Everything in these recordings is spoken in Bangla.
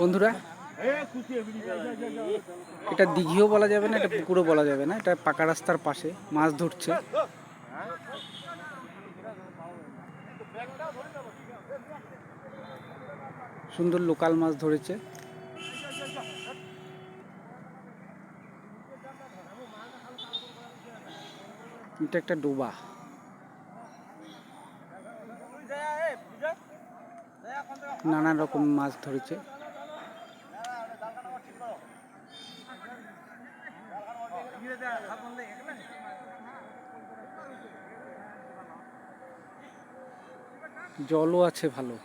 বন্ধুরা, এটা দিঘিও বলা যাবে না, এটা পুকুরও বলা যাবে না, এটা পাকা রাস্তার পাশে, মাছ ধরছে। সুন্দর লোকাল মাছ ধরেছে। এটা একটা ডোবা। নানান রকম মাছ ধরেছে। জলও আছে ভালো।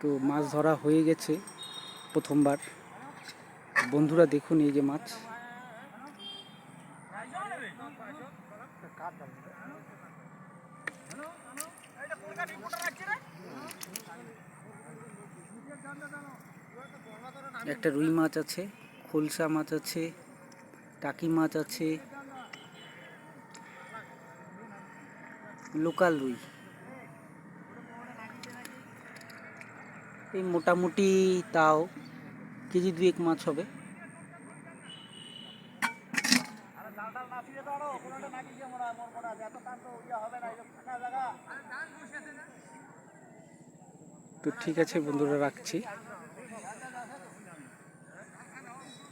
তো মাছ ধরা হয়ে গেছে প্রথমবার। বন্ধুরা দেখুন এই যে মাছ। একটা রুই মাছ আছে, খোলসা মাছ আছে, টাকি মাছ আছে, লোকাল রুই। এই মোটামুটি তাও, কেজি দুয়েক মাছ হবে। তো ঠিক আছে বন্ধুরা রাখছি।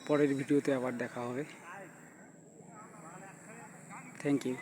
পরের ভিডিওতে আবার দেখা হবে। Thank you